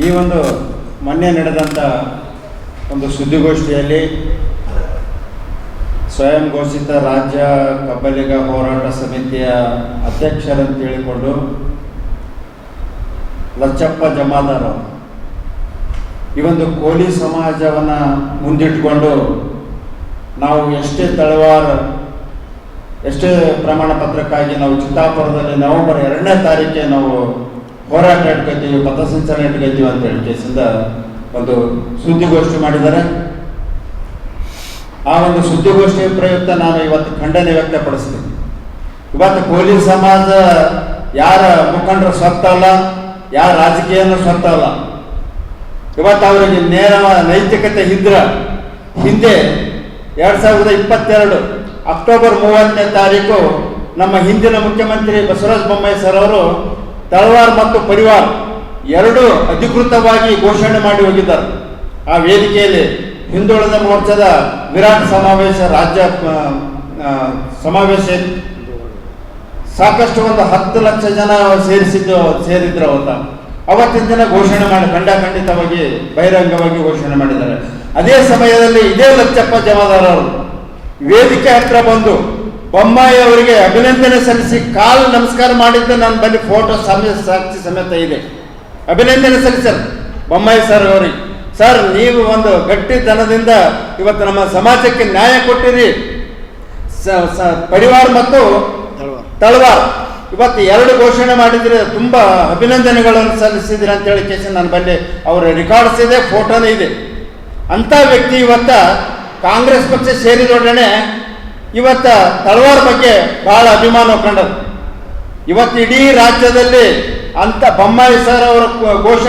ಈ ಒಂದು ಮೊನ್ನೆ ನಡೆದಂಥ ಒಂದು ಸುದ್ದಿಗೋಷ್ಠಿಯಲ್ಲಿ ಸ್ವಯಂ ಘೋಷಿತ ರಾಜ್ಯ ಕಬ್ಬಲಿಗ ಹೋರಾಟ ಸಮಿತಿಯ ಅಧ್ಯಕ್ಷರಂತ ಹೇಳಿಕೊಂಡು ಲಚ್ಚಪ್ಪ ಜಮಾದಾರ ಈ ಒಂದು ಕೋಲಿ ಸಮಾಜವನ್ನು ಮುಂದಿಟ್ಟುಕೊಂಡು ನಾವು ಎಷ್ಟೇ ತಳವಾರ, ಎಷ್ಟೇ ಪ್ರಮಾಣ ಪತ್ರಕ್ಕಾಗಿ ನಾವು ಚಿತ್ತಾಪುರದಲ್ಲಿ ನವೆಂಬರ್ ಎರಡನೇ ತಾರೀಕೇ ನಾವು ಹೋರಾಟ ಇಟ್ಕೊತೀವಿ ಪಥಸಂಚಲನ ಇಟ್ಕೊತೀವಿ ಅಂತ ಹೇಳಿ ಕೇಸಿಂದ ಒಂದು ಸುದ್ದಿಗೋಷ್ಠಿ ಮಾಡಿದ್ದಾರೆ. ಆ ಒಂದು ಸುದ್ದಿಗೋಷ್ಠಿ ಪ್ರಯುಕ್ತ ನಾನು ಇವತ್ತು ಖಂಡನೆ ವ್ಯಕ್ತಪಡಿಸ್ತೀನಿ. ಇವತ್ತು ಕೋಲಿ ಸಮಾಜ ಯಾರ ಮುಖಂಡರ ಸ್ವತ್ತಲ್ಲ ಯಾರ ರಾಜಕೀಯನ ಸ್ವತ್ತಲ್ಲ ಇವತ್ತು ಅವರಿಗೆ ನೇರ ನೈತಿಕತೆ ಇದ್ರ ಹಿಂದೆ ಎರಡ್ ಸಾವಿರದ ಇಪ್ಪತ್ತೆರಡು ಅಕ್ಟೋಬರ್ ಮೂವತ್ತನೇ ತಾರೀಕು ನಮ್ಮ ಹಿಂದಿನ ಮುಖ್ಯಮಂತ್ರಿ ಬಸವರಾಜ ಬೊಮ್ಮಾಯಿ ಸರ್ ಅವರು ತಳವಾರ್ ಮತ್ತು ಪರಿವಾರ್ ಎರಡು ಅಧಿಕೃತವಾಗಿ ಘೋಷಣೆ ಮಾಡಿ ಹೋಗಿದ್ದಾರೆ. ಆ ವೇದಿಕೆಯಲ್ಲಿ ಹಿಂದುಳಿದ ಮೋರ್ಚಾದ ವಿರಾಟ್ ಸಮಾವೇಶ, ರಾಜ್ಯ ಸಮಾವೇಶ ಸಾಕಷ್ಟು ಒಂದು ಹತ್ತು ಲಕ್ಷ ಜನ ಸೇರಿಸಿದ್ದು, ಸೇರಿದ್ರು ಅವತ್ತ. ಅವತ್ತಿನ ದಿನ ಘೋಷಣೆ ಮಾಡಿ, ಖಂಡಖಂಡಿತವಾಗಿ ಬಹಿರಂಗವಾಗಿ ಘೋಷಣೆ ಮಾಡಿದ್ದಾರೆ. ಅದೇ ಸಮಯದಲ್ಲಿ ಇದೇ ಲಕ್ಷಪ್ಪ ಜಮಾದಾರರು ವೇದಿಕೆ ಹತ್ರ ಬಂದು ಬೊಮ್ಮಾಯಿ ಅವರಿಗೆ ಅಭಿನಂದನೆ ಸಲ್ಲಿಸಿ ಕಾಲು ನಮಸ್ಕಾರ ಮಾಡಿದ್ದೆ ನಾನು ಬಂದು ಫೋಟೋ ಸಮಯ ಸಾಕ್ಷಿ ಸಮೇತ ಇದೆ. ಅಭಿನಂದನೆ ಸಲ್ಲಿಸರ್ ಬೊಮ್ಮಾಯಿ ಸರ್ ಅವರಿಗೆ. ಸರ್, ನೀವು ಒಂದು ಗಟ್ಟಿ ದನದಿಂದ ಇವತ್ತು ನಮ್ಮ ಸಮಾಜಕ್ಕೆ ನ್ಯಾಯ ಕೊಟ್ಟಿರಿ. ಪರಿವಾರ ಮತ್ತು ತಳವಾರ್. ಇವತ್ತು ಎರಡು ಘೋಷಣೆ ಮಾಡಿದ್ರೆ ತುಂಬಾ ಅಭಿನಂದನೆಗಳನ್ನು ಸಲ್ಲಿಸಿದ್ರೆ ಅಂತ ಹೇಳಿ ಕೇಸಿ ನಾನು ಬಂದೆ ಅವರ ರೆಕಾರ್ಡ್ಸ್ ಇದೆ ಫೋಟೋನೇ ಇದೆ. ಅಂತ ವ್ಯಕ್ತಿ ಇವತ್ತ ಕಾಂಗ್ರೆಸ್ ಪಕ್ಷ ಸೇರಿದೊಡನೆ ಇವತ್ತ ತಳವಾರ ಬಗ್ಗೆ ಬಹಳ ಅಭಿಮಾನ ಕಂಡರು. ಇವತ್ತು ಇಡೀ ರಾಜ್ಯದಲ್ಲಿ ಅಂತ ಬೊಮ್ಮಾಯಿ ಸರ್ ಅವರ ಘೋಷಣೆ